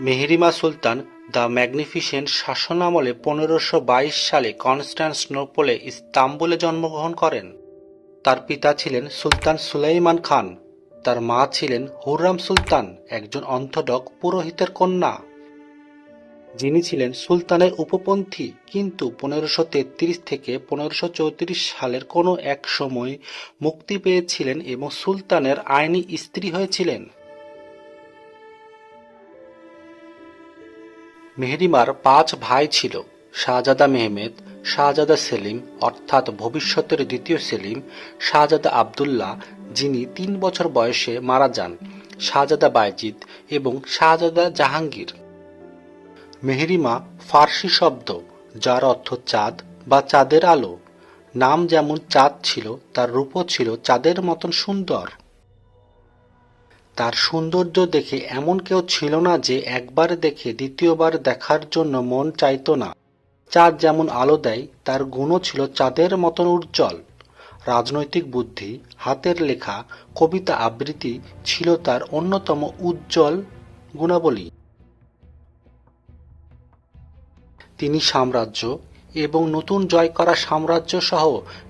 Meherima Sultan the magnificent শাসনামলে পনেরোশো বাইশ সালে কনস্টান্টিনোপলে ইস্তাম্বুলে জন্মগ্রহণ করেন। তার পিতা ছিলেন সুলতান সুলাইমান খান। তার মা ছিলেন হুররাম সুলতান, একজন অর্থোডক পুরোহিতের কন্যা। যিনি ছিলেন সুলতানের উপপন্থী, কিন্তু পনেরোশো তেত্রিশ থেকে পনেরোশো চৌত্রিশ সালের কোনো এক সময় মুক্তি পেয়েছিলেন এবং সুলতানের আইনি স্ত্রী হয়েছিলেন। মেহেরিমার পাঁচ ভাই ছিল, শাহজাদা মেহমেদ, শাহজাদা সেলিম, অর্থাৎ ভবিষ্যতের দ্বিতীয় সেলিম, শাহজাদা আবদুল্লাহ, যিনি তিন বছর বয়সে মারা যান, শাহজাদা বাইজিদ এবং শাহজাদা জাহাঙ্গীর। মেহেরিমা ফার্সি শব্দ, যার অর্থ চাঁদ বা চাঁদের আলো। নাম যেমন চাঁদ ছিল, তার রূপও ছিল চাঁদের মতন সুন্দর। তার সৌন্দর্য দেখে এমন কেউ ছিল না যে একবার দেখে দ্বিতীয়বার দেখার জন্য মন চাইতো না। চাঁদ যেমন আলো দেয়, তার গুণও ছিল চাঁদের মতন উজ্জ্বল। রাজনৈতিক বুদ্ধি, হাতের লেখা, কবিতা আবৃত্তি ছিল তার অন্যতম উজ্জ্বল গুণাবলী। তিনি সাম্রাজ্য এবং নতুন জয় করা সাম্রাজ্য সহ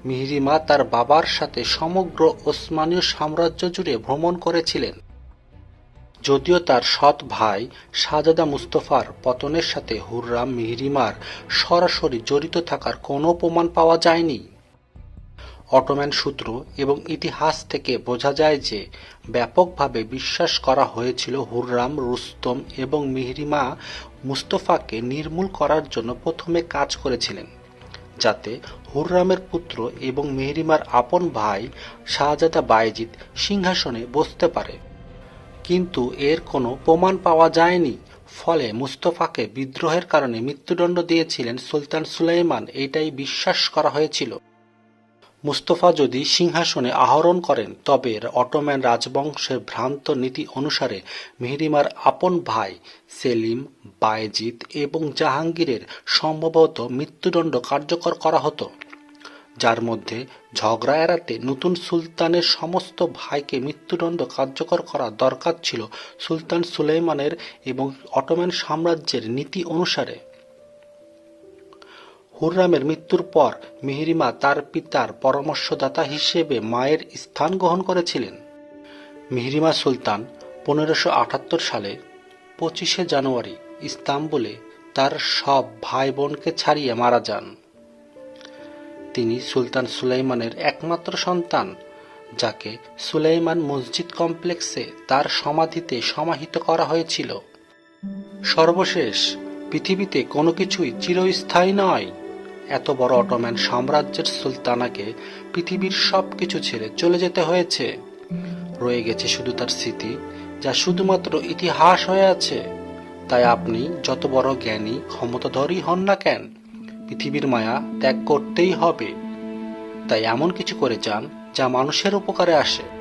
মিহিরিমা তার বাবার সাথে সমগ্র ওসমানীয় সাম্রাজ্য জুড়ে ভ্রমণ করেছিলেন। যদিও তার সৎ ভাই শাহজাদা মুস্তফার পতনের সাথে হুররাম মিহিরিমার সরাসরি জড়িত থাকার কোনো প্রমাণ পাওয়া যায়নি। অটোম্যান সূত্র এবং ইতিহাস থেকে বোঝা যায় যে ব্যাপকভাবে বিশ্বাস করা হয়েছিল হুররাম, রুস্তম এবং মিহরিমা মুস্তফাকে নির্মূল করার জন্য প্রথমে কাজ করেছিলেন, যাতে হুররামের পুত্র এবং মেহরিমার আপন ভাই শাহজাদা বায়েজিদ সিংহাসনে বসতে পারে। কিন্তু এর কোনো প্রমাণ পাওয়া যায়নি। ফলে মুস্তফাকে বিদ্রোহের কারণে মৃত্যুদণ্ড দিয়েছিলেন সুলতান সুলাইমান, এটাই বিশ্বাস করা হয়েছিল। মুস্তফা যদি সিংহাসনে আহরণ করেন, তবে অটোম্যান রাজবংশের ভ্রান্ত নীতি অনুসারে মেহরিমার আপন ভাই সেলিম, বায়েজিদ এবং জাহাঙ্গীরের সম্ভবত মৃত্যুদণ্ড কার্যকর করা হতো। যার মধ্যে ঝগড়া এড়াতে নতুন সুলতানের সমস্ত ভাইকে মৃত্যুদণ্ড কার্যকর করা দরকার ছিল সুলতান সুলেমানের এবং অটোম্যান সাম্রাজ্যের নীতি অনুসারে। হুররামের মৃত্যুর পর মিহিরিমা তার পিতার পরামর্শদাতা হিসেবে মায়ের স্থান গ্রহণ করেছিলেন। মিহিরিমা সুলতান পনেরোশো আটাত্তর সালে পঁচিশে জানুয়ারি ইস্তাম্বুলে তার সব ভাই বোনকে ছাড়িয়ে মারা যান। তিনি সুলতান সুলাইমানের একমাত্র সন্তান, যাকে সুলাইমান মসজিদ কমপ্লেক্সে তার সমাধিতে সমাহিত করা হয়েছিল। সর্বশেষ, পৃথিবীতে কোনো কিছুই চিরস্থায়ী নয়। এত বড় অটোম্যান সাম্রাজ্যের সুলতানাকে পৃথিবীর সব কিছু ছেড়ে চলে যেতে হয়েছে। রয়ে গেছে শুধু তার স্মৃতি, যা শুধুমাত্র ইতিহাস হয়ে আছে। তাই আপনি যত বড় জ্ঞানী ক্ষমতাধরই হন না কেন পৃথিবীর মায়া ত্যাগ করতেই হবে। তাই এমন কিছু করে যান যা মানুষের উপকারে আসে।